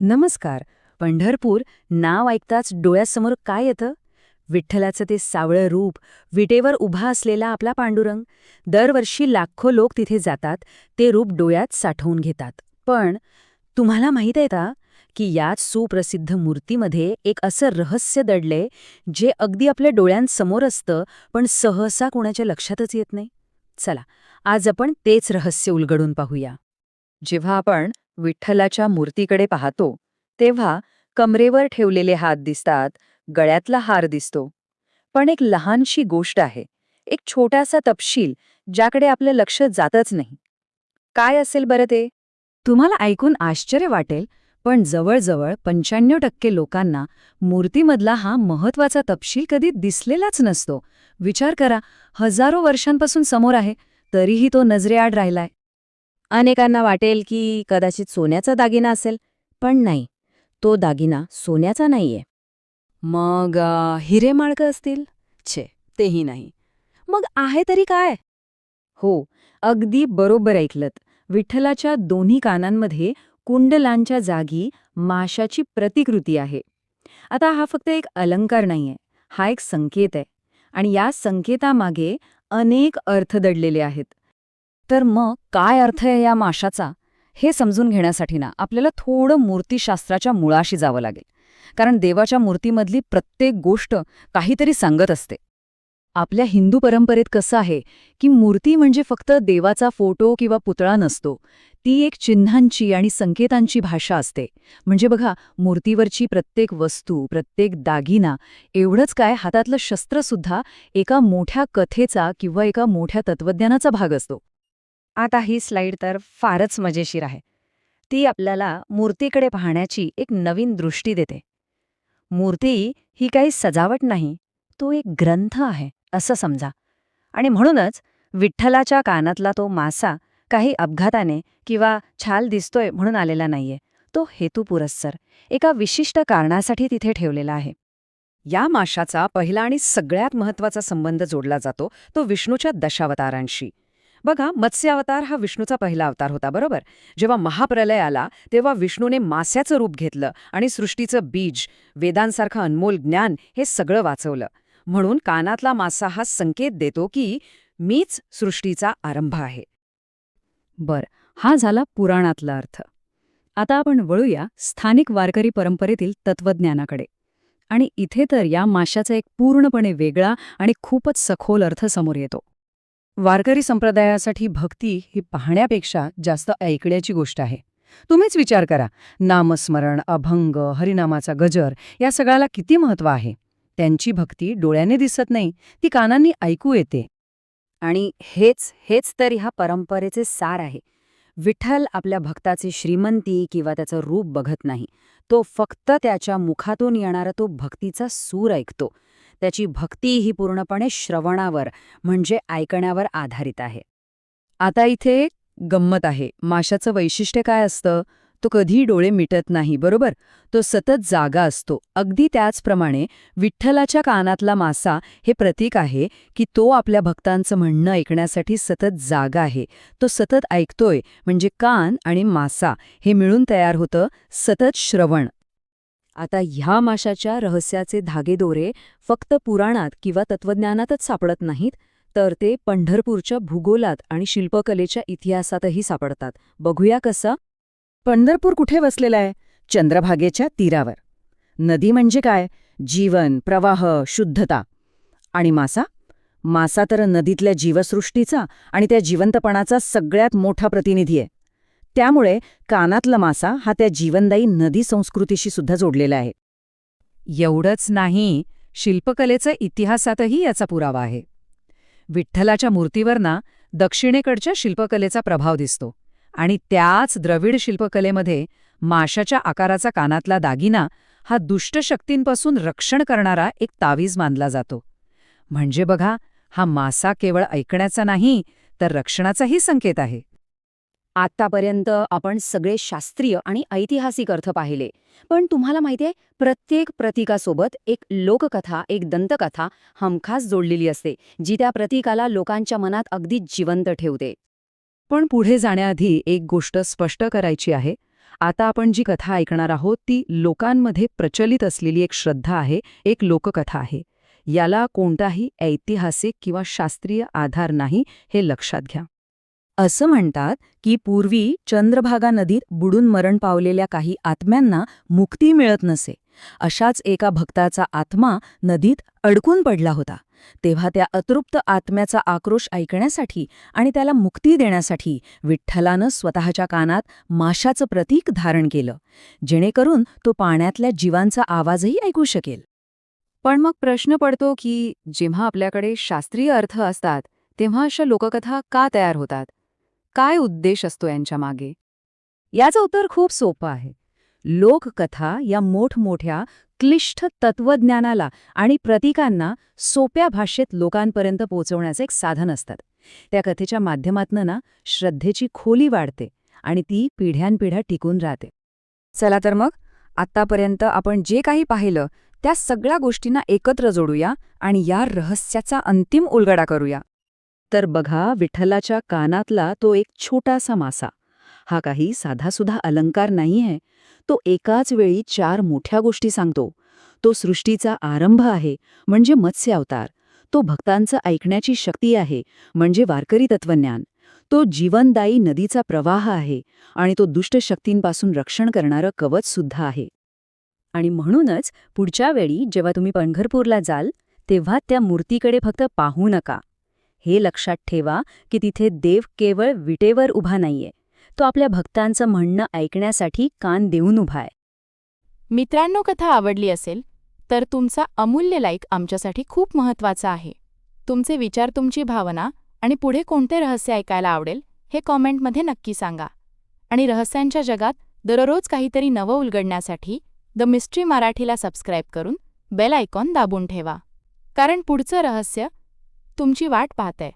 नमस्कार. पंढरपूर नाव ऐकताच डोळ्यासमोर काय येतं? विठ्ठलाचं ते सावळं रूप विटेवर उभा असलेला आपला पांडुरंग. दरवर्षी लाखो लोक तिथे जातात ते रूप डोळ्यात साठवून घेतात. पण तुम्हाला माहीत आहे का की याच सुप्रसिद्ध मूर्तीमध्ये एक असं रहस्य दडले जे अगदी आपल्या डोळ्यांसमोर असतं पण सहसा कोणाच्या लक्षातच येत नाही? चला आज आपण तेच रहस्य उलगडून पाहूया. जेव्हा आपण विठ्ठलाच्या मूर्तीकडे पाहतो तेव्हा कमरेवर ठेवलेले हात दिसतात गळ्यातला हार दिसतो. पण एक लहानशी गोष्ट आहे एक छोटासा तपशील ज्याकडे आपलं लक्ष जातच नाही. काय असेल बरं ते? तुम्हाला ऐकून आश्चर्य वाटेल पण जवळजवळ पंच्याण्णव टक्के लोकांना मूर्तीमधला हा महत्त्वाचा तपशील कधी दिसलेलाच नसतो. विचार करा हजारो वर्षांपासून समोर आहे तरीही तो नजरेआड राहिलाय. अनेकांना वाटेल की कदाचित सोन्याचा दागिना असेल पण नाही. तो दागिना सोन्याचा नाहीये. मग हिरे माळकं असतील? छे तेही नाही. मग आहे तरी काय? हो अगदी बरोबर ऐकलत. विठ्ठलाच्या दोन्ही कानांमध्ये कुंडलांच्या जागी माशाची प्रतिकृती आहे. आता हा फक्त एक अलंकार नाहीये हा एक संकेत आहे. आणि या संकेतामागे अनेक अर्थ दडलेले आहेत. तर मग काय अर्थ आहे या माशाचा? हे समजून घेण्यासाठी ना आपल्याला थोडं मूर्तीशास्त्राच्या मुळाशी जावं लागेल. कारण देवाच्या मूर्तीमधली प्रत्येक गोष्ट काहीतरी सांगत असते. आपल्या हिंदू परंपरेत कसं आहे की मूर्ती म्हणजे फक्त देवाचा फोटो किंवा पुतळा नसतो. ती एक चिन्हांची आणि संकेतांची भाषा असते. म्हणजे बघा मूर्तीवरची प्रत्येक वस्तू प्रत्येक दागिना एवढंच काय हातातलं शस्त्रसुद्धा एका मोठ्या कथेचा किंवा एका मोठ्या तत्वज्ञानाचा भाग असतो. आता ही स्लाईड तर फारच मजेशीर आहे. ती आपल्याला मूर्तीकडे पाहण्याची एक नवीन दृष्टी देते. मूर्ती ही काही सजावट नाही तो एक ग्रंथ आहे असं समजा. आणि म्हणूनच विठ्ठलाच्या कानातला तो मासा काही अपघाताने किंवा छाल दिसतोय म्हणून आलेला नाहीये. तो हेतुपुरस्सर एका विशिष्ट कारणासाठी तिथे ठेवलेला आहे. या माशाचा पहिला आणि सगळ्यात महत्त्वाचा संबंध जोडला जातो तो विष्णूच्या दशावतारांशी. बघा मत्स्यावतार हा विष्णूचा पहिला अवतार होता बरोबर? जेव्हा महाप्रलय आला तेव्हा विष्णूने मास्याचं रूप घेतलं आणि सृष्टीचं बीज वेदांसारखं अनमोल ज्ञान हे सगळं वाचवलं. म्हणून कानातला मासा हा संकेत देतो की मीच सृष्टीचा आरंभ आहे. बर हा झाला पुराणातला अर्थ. आता आपण वळूया स्थानिक वारकरी परंपरेतील तत्वज्ञानाकडे आणि इथे तर या माशाचा एक पूर्णपणे वेगळा आणि खूपच सखोल अर्थ समोर येतो. वारकरी संप्रदायासाठी भक्ती ही पाहण्यापेक्षा जास्त ऐकण्याची गोष्ट आहे. तुम्हीच विचार करा नामस्मरण अभंग हरिनामाचा गजर या सगळ्याला किती महत्त्व आहे? त्यांची भक्ती डोळ्याने दिसत नाही ती कानांनी ऐकू येते. आणि हेच हेच तर ह्या परंपरेचे सार आहे. विठ्ठल आपल्या भक्ताची श्रीमंती किंवा त्याचं रूप बघत नाही. तो फक्त त्याच्या मुखातून येणारा तो भक्तीचा सूर ऐकतो. त्याची भक्ती ही पूर्णपणे श्रवणावर म्हणजे ऐकण्यावर आधारित आहे. आता इथे गंमत आहे. माशाचं वैशिष्ट्य काय असतं? तो कधी डोळे मिटत नाही बरोबर? तो सतत जागा असतो. अगदी त्याचप्रमाणे विठ्ठलाच्या कानातला मासा हे प्रतीक आहे की तो आपल्या भक्तांचं म्हणणं ऐकण्यासाठी सतत जागा आहे. तो सतत ऐकतोय म्हणजे कान आणि मासा हे मिळून तयार होतं सतत श्रवण. आता ह्या माशाच्या रहस्याचे धागेदोरे फक्त पुराणात किंवा तत्वज्ञानातच सापडत नाहीत तर ते पंढरपूरच्या भूगोलात आणि शिल्पकलेच्या इतिहासातही सापडतात. बघूया कसं? पंढरपूर कुठे वसलेलं आहे? चंद्रभागेच्या तीरावर. नदी म्हणजे काय? जीवन प्रवाह शुद्धता. आणि मासा? मासा तर नदीतल्या जीवसृष्टीचा आणि त्या जिवंतपणाचा सगळ्यात मोठा प्रतिनिधी आहे. त्यामुळे कानातला मासा हा त्या जीवनदायी नदी संस्कृतीशी सुद्धा जोडलेला आहे. एवढंच नाही शिल्पकलेचा इतिहासातही याचा पुरावा आहे. विठ्ठलाच्या मूर्तीवर ना दक्षिणेकडच्या शिल्पकलेचा प्रभाव दिसतो आणि त्याच द्रविड शिल्पकलेमध्ये माशाच्या आकाराचा कानातला दागिना हा दुष्ट शक्तींपासून रक्षण करणारा एक तावीज मानला जातो. म्हणजे बघा हा मासा केवळ ऐकण्याचा नाही तर रक्षणाचाही संकेत आहे. आतापर्यंत आपण सगळे शास्त्रीय आणि ऐतिहासिक अर्थ पाहिले. पण तुम्हाला माहितीये प्रत्येक प्रतीकासोबत एक लोककथा एक दंतकथा हमखास जोडलेली असते जी त्या प्रतीकाला लोकांच्या मनात अगदी जिवंत ठेवते. पण पुढे जाण्याआधी एक गोष्ट स्पष्ट करायची आहे. आता आपण जी कथा ऐकणार आहोत ती लोकांमध्ये प्रचलित असलेली एक श्रद्धा आहे एक लोककथा आहे. याला कोणताही ऐतिहासिक किंवा शास्त्रीय आधार नाही हे लक्षात घ्या. असं म्हणतात की पूर्वी चंद्रभागा नदीत बुडून मरण पावलेल्या काही आत्म्यांना मुक्ती मिळत नसे. अशाच एका भक्ताचा आत्मा नदीत अडकून पडला होता. तेव्हा त्या अतृप्त आत्म्याचा आक्रोश ऐकण्यासाठी आणि त्याला मुक्ती देण्यासाठी विठ्ठलानं स्वतःच्या कानात माशाचं प्रतीक धारण केलं. जेणेकरून तो पाण्यातल्या जीवांचा आवाजही ऐकू शकेल. पण मग प्रश्न पडतो की जेव्हा आपल्याकडे शास्त्रीय अर्थ असतात तेव्हा अशा लोककथा का तयार होतात? काय उद्देश असतो यांच्या मागे? याचं उत्तर खूप सोपं आहे. लोककथा या मोठमोठ्या क्लिष्ट तत्वज्ञानाला आणि प्रतीकांना सोप्या भाषेत लोकांपर्यंत पोहोचवण्याचे एक साधन असतात. त्या कथेच्या माध्यमातनं ना श्रद्धेची खोली वाढते आणि ती पिढ्यानपिढ्या टिकून राहते. चला तर मग आत्तापर्यंत आपण जे काही पाहिलं त्या सगळ्या गोष्टींना एकत्र जोडूया आणि या रहस्याचा अंतिम उलगडा करूया. तर बघा विठ्ठलाच्या कानातला तो एक छोटासा मासा. हा काही साधासुधा अलंकार नाहीये. तो एकाच वेळी चार मोठ्या गोष्टी सांगतो. तो सृष्टीचा आरंभ आहे म्हणजे मत्स्य अवतार. तो भक्तांचं ऐकण्याची शक्ती आहे म्हणजे वारकरी तत्वज्ञान तो जीवनदायी नदीचा प्रवाह आहे आणि तो दुष्ट शक्तींपासून रक्षण करणारं कवच सुद्धा आहे. आणि म्हणूनच पुढच्या वेळी जेव्हा तुम्ही पंढरपूरला जाल तेव्हा त्या मूर्तीकडे फक्त पाहू नका. हे लक्षात ठेवा की तिथे देव केवळ विटेवर उभा नाहीये. तो आपल्या भक्तांचं म्हणणं ऐकण्यासाठी कान देऊन उभा आहे. मित्रांनो कथा आवडली असेल तर तुमचा अमूल्य लाईक आमच्यासाठी खूप महत्त्वाचा आहे. तुमचे विचार तुमची भावना आणि पुढे कोणते रहस्य ऐकायला आवडेल हे कॉमेंटमध्ये नक्की सांगा. आणि रहस्यांच्या जगात दररोज काहीतरी नवं उलगडण्यासाठी द मिस्ट्री मराठीला सबस्क्राईब करून बेल आयकॉन दाबून ठेवा. कारण पुढचं रहस्य तुमची वाट पाहतंय.